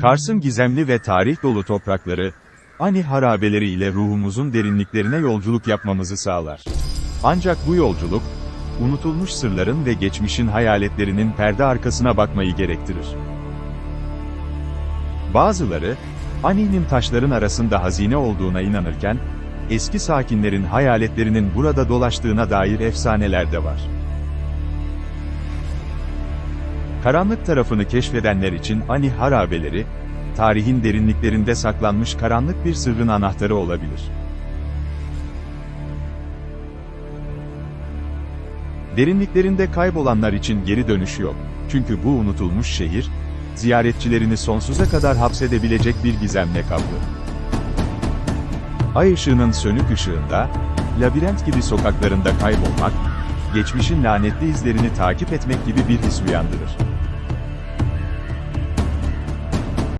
Kars'ın gizemli ve tarih dolu toprakları, Ani harabeleri ile ruhumuzun derinliklerine yolculuk yapmamızı sağlar. Ancak bu yolculuk, unutulmuş sırların ve geçmişin hayaletlerinin perde arkasına bakmayı gerektirir. Bazıları, Ani'nin taşların arasında hazine olduğuna inanırken, eski sakinlerin hayaletlerinin burada dolaştığına dair efsaneler de var. Karanlık tarafını keşfedenler için Ani harabeleri, tarihin derinliklerinde saklanmış karanlık bir sırrın anahtarı olabilir. Derinliklerinde kaybolanlar için geri dönüş yok. Çünkü bu unutulmuş şehir, ziyaretçilerini sonsuza kadar hapsedebilecek bir gizemle kaplı. Ay ışığının sönük ışığında, labirent gibi sokaklarında kaybolmak, geçmişin lanetli izlerini takip etmek gibi bir his uyandırır.